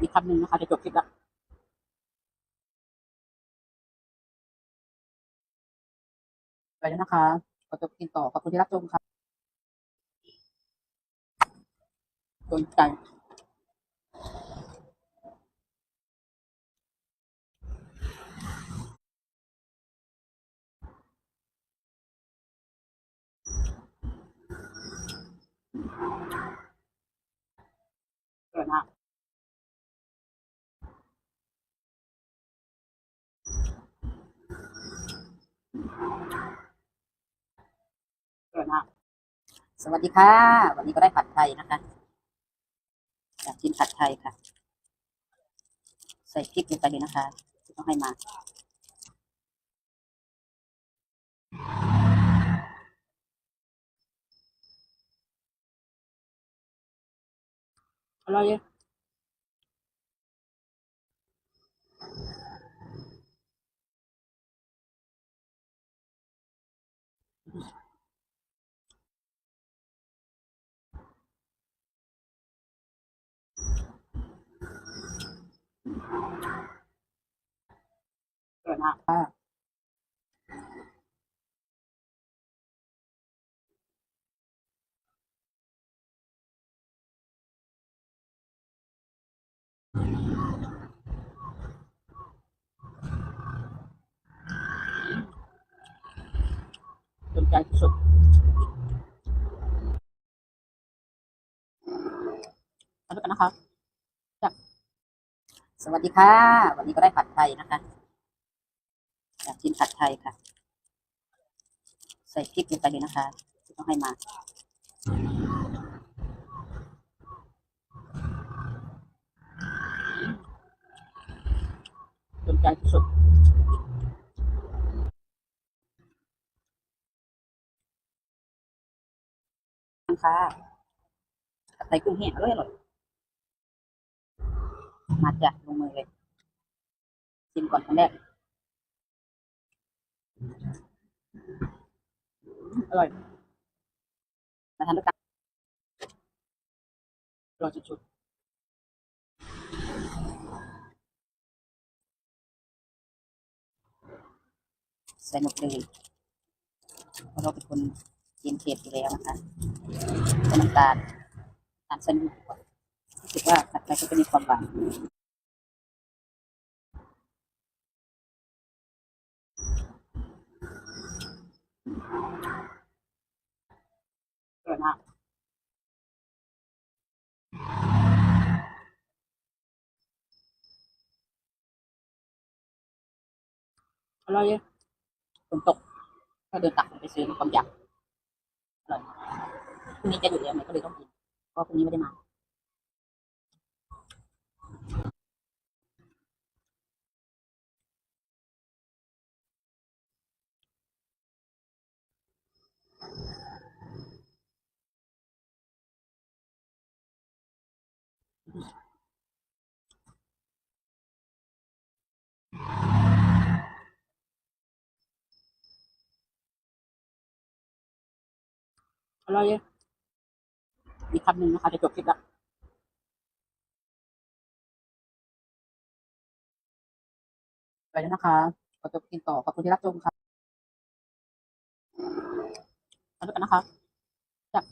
อีกคำหนึ่งนะคะ จะจบคลิปละไปแล้วนะคะขอจบกินต่อขอบคุณที่รับชมค่ะโดนใจ เกิดนะสวัสดีค่ะ วันนี้ก็ได้ผัดไทยนะคะอยากกินผัดไทยค่ะ ใส่พริกลงไปเลยนะคะที่ต้องให้มาอร่อยเลย เกิดนะค่ะสนใจที่สุดมาดูกันนะคะ สวัสดีค่ะ วันนี้ก็ได้ผัดไทยนะคะ อยากกินผัดไทยค่ะ ใส่พริกลงไปเลยนะคะที่ต้องให้มาสนใจที่สุดค่ะผัดไทยกุ้งแห้งอร่อยอร่อยมาจ้ะลงมือเลยชิมก่อนครั้งแรก อร่อยมาทานด้วยกันอร่อยสุดๆใส่หมดเลยเพราะเราเป็นคนกินเผ็ดอยู่แล้วนะคะใส่น้ำตาลตาลใส่นิดหน่อยรู้สึกว่าผัดไทยก็จะมีความหวาน อร่อยมากอร่อยเลยฝนตก ก็เดินตักไปซื้อความอยากอร่อยพรุ่งนี้จะอยู่แล้วเนี่ยก็เลยต้องกินเพราะพรุ่งนี้ไม่ได้มา อร่อยเลยอีกคำหนึ่งนะคะจะจบคลิปละไปแล้วนะคะขอจบกินต่อขอบคุณที่รับชมค่ะมาดูกันนะคะจาก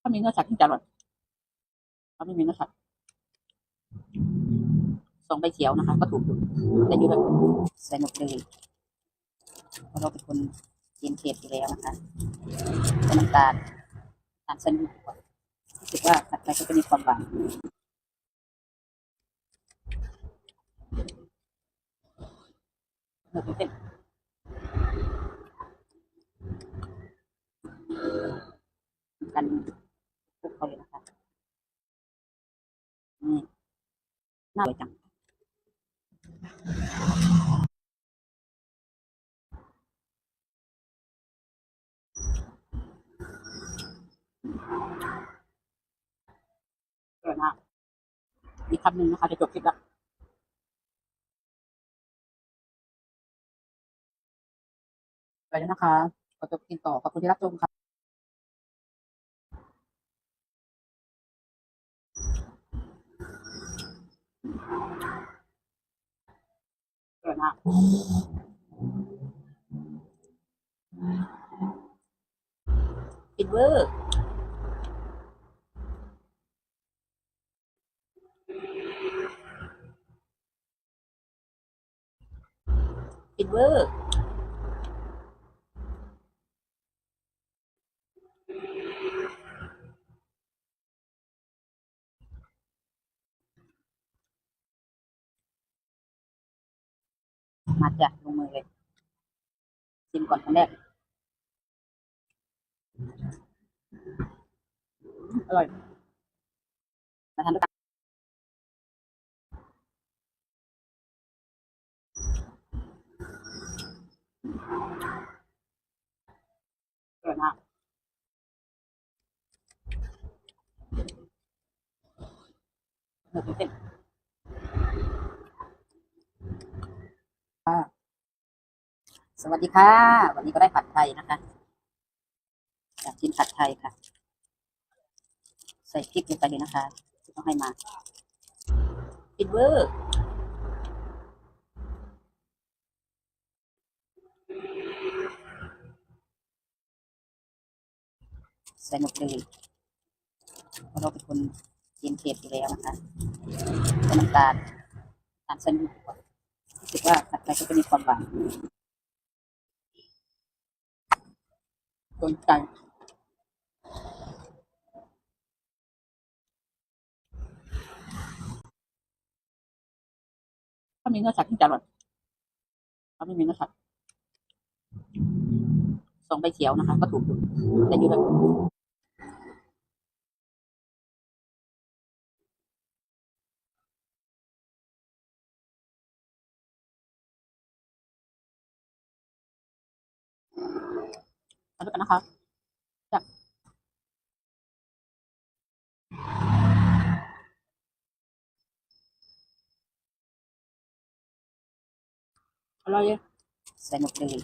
ถ้ามีเนื้อสัตว์ที่จะอร่อย ถ้าไม่มีนื้อสัตว์สองใบเขียวนะคะ ก็ถูกอยู่แต่อยู่แบบใส่หมดเลยเพราะเราเป็นคนกินเผ็ดอยู่แล้วนะคะใส่น้ำตาลตาลใส่นิดหน่อยรู้สึกว่าผัดไทยก็จะมีความหวานหมูเป็นกันคลุกเขาเลยนะคะนี่ น่าอร่อยจังอร่อยมากอีคำหนึ่งนะคะจะจบคลิปละไปแล้วนะคะขอจบกินต่อขอบคุณที่รับชมค่ะ อร่อยมากฟินเวอร์ฟินเวอร์ มาจ้ะลงมือเลยชิมก่อนครั้งแรกอร่อยมาทานด้วยกันอร่อยมากหมูเป็นค่ะ สวัสดีค่ะ วันนี้ก็ได้ผัดไทยนะคะอยากกินผัดไทยค่ะ ใส่พริกลงไปเลยนะคะที่ต้องให้มาฟินเวอร์ใส่หมดเลยเพราะเราเป็นคนกินเผ็ดอยู่แล้วนะคะน้ำตาลน้ำตาลใส่นิดก่อน รู้สึกว่าผัดไทยก็จะมีความหวานโดนใจถ้ามีเนื้อสัตว์ที่จะอร่อยถ้าไม่มีเนื้อสัตว์สองใบเขียวนะคะ ก็ถูกอยู่แต่อยู่แบบ มาด้วยกันนะคะจับอร่อยเลยใส่หมดเลย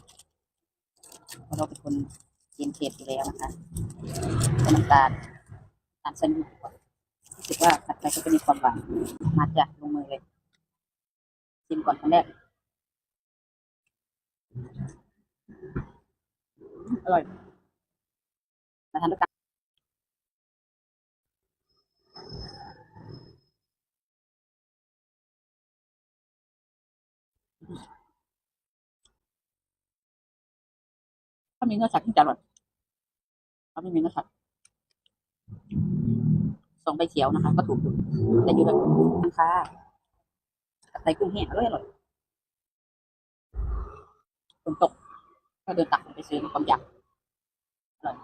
เพราะเราเป็นคนกินเผ็ดอยู่แล้วนะคะใส่น้ำตาลน้ำตาลใส่นิดก่อนรู้สึกว่าผัดไทยก็จะมีความหวานมาจ้ะลงมือเลยชิมก่อนครั้งแรก อร่อยมาทานด้วยกันถ้ามีเนื้อสัตว์ที่จะอร่อยถ้าไม่มีเนื้อสัตว์สองใบเขียวนะคะ ก็ถูกอยู่แต่อยู่แบบค่ะใส่กุ้งแห้งอร่อยอร่อยฝนตก ก็เดินตักไปซื้อความอยากอร่อย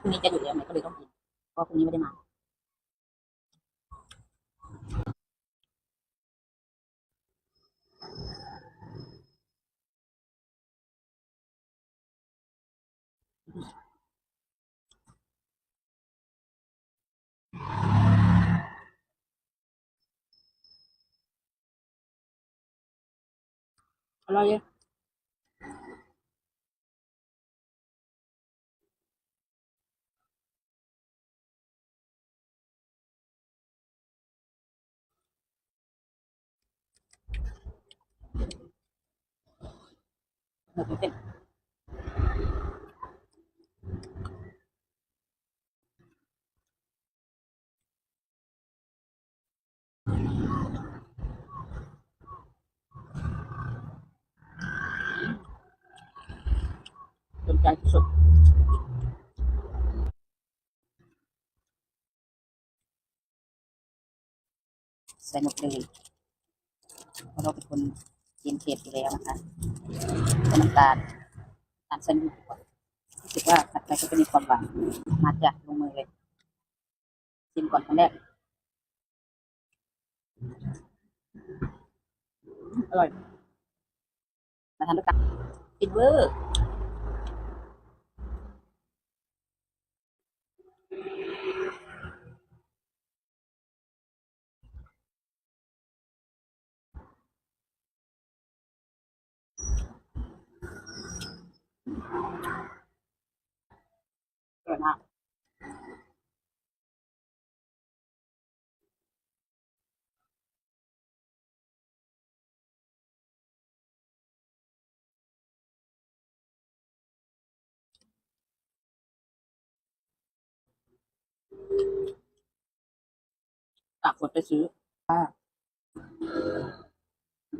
พรุ่งนี้จะหยุดแล้วเนี่ยก็เลยต้องกินเพราะพรุ่งนี้ไม่ได้มาอร่อยเลย หมูเป็นสนใจที่ เป็นคนกินเผ็ดอยู่แล้วนะคะน้ำตาลน้ำตาลใส่นิดก่อนรู้สึกว่าผัดไทยก็จะมีความหวานมาจากลงมือเลยชิมก่อนครั้งแรกอร่อยมาทานด้วยกันกินเวอร์ ฝากกดไปซื้ออ่า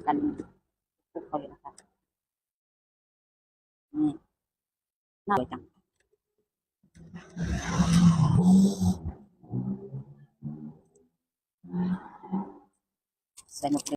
กันพวกเขาเลยนะคะนี่น่าสวยจังใส่หมดเลย